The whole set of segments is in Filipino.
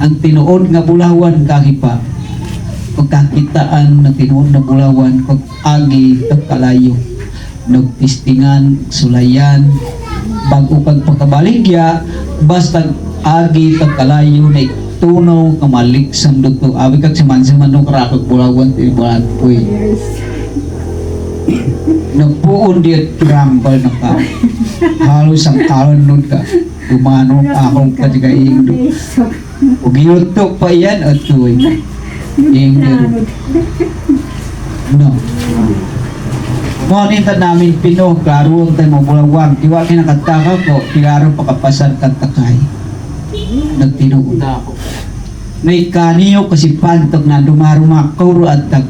ang tinuod nga bulawan kahipa pagkakitaan ng tinuod na bulawan pag agi kalayo nagtistingan sulayan. Bago kag pagkabaligya basta agi kalayo na tunaw kamalik sa duto abi kag si mansaman no karakot bulawan ti bulan puy nagpuon diet rambal na ka. Halos ang talon nun ka Dumano akong katigaing do. Ug yutok pa yan at tuwing. Yung No. Mo ninta namin pino, klaro ang tayo mabulawang. Tiwa kinakataka ko, klaro pakapasan kang takay. Nagtinuod ako. May kaniyo kasi pantok na dumarumakaw ro at tag.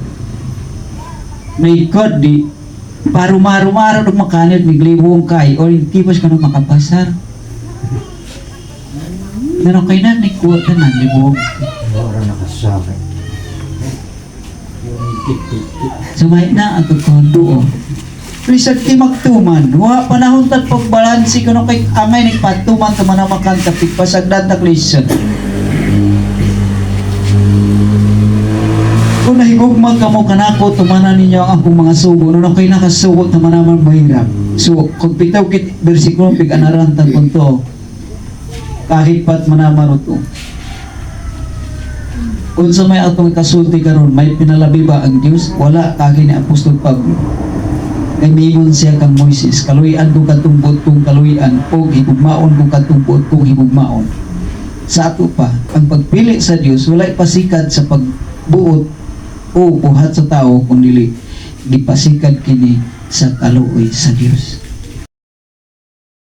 May kod di, parumarumaro ng makanit, migliwong kay, o hindi pa siya makapasar. Pero kay na, may kuha ka na, liwong. Wala nakasabi. Yung kit-kit-kit. Sumay na ang oh. Please ti magtuman. Wa panahon tat pagbalansi kuno kay angay ni patuman ka manamakan ka pigpasagdan ta Christian. Kung nahigugmag ka mo kanako tumanan ninyo ang akong mga sugo no kay nakasugot naman naman mahirap. So kung bitaw kit bersikulo pig anaran ta kunto. Kahit pat manaman to. Kung sa may atong kasulti karon may pinalabi ba ang Dios? Wala kagi ni Apostol Pablo. Kay mingon siya kang Moises, kaluyan kung katumbot kung kaluyan o higugmaon kung katumbot kung higugmaon. Sa ato pa, ang pagpili sa Dios wala pasikat sa pagbuot o buhat sa tao kundi gipasikad kini sa kaluoy sa Dios.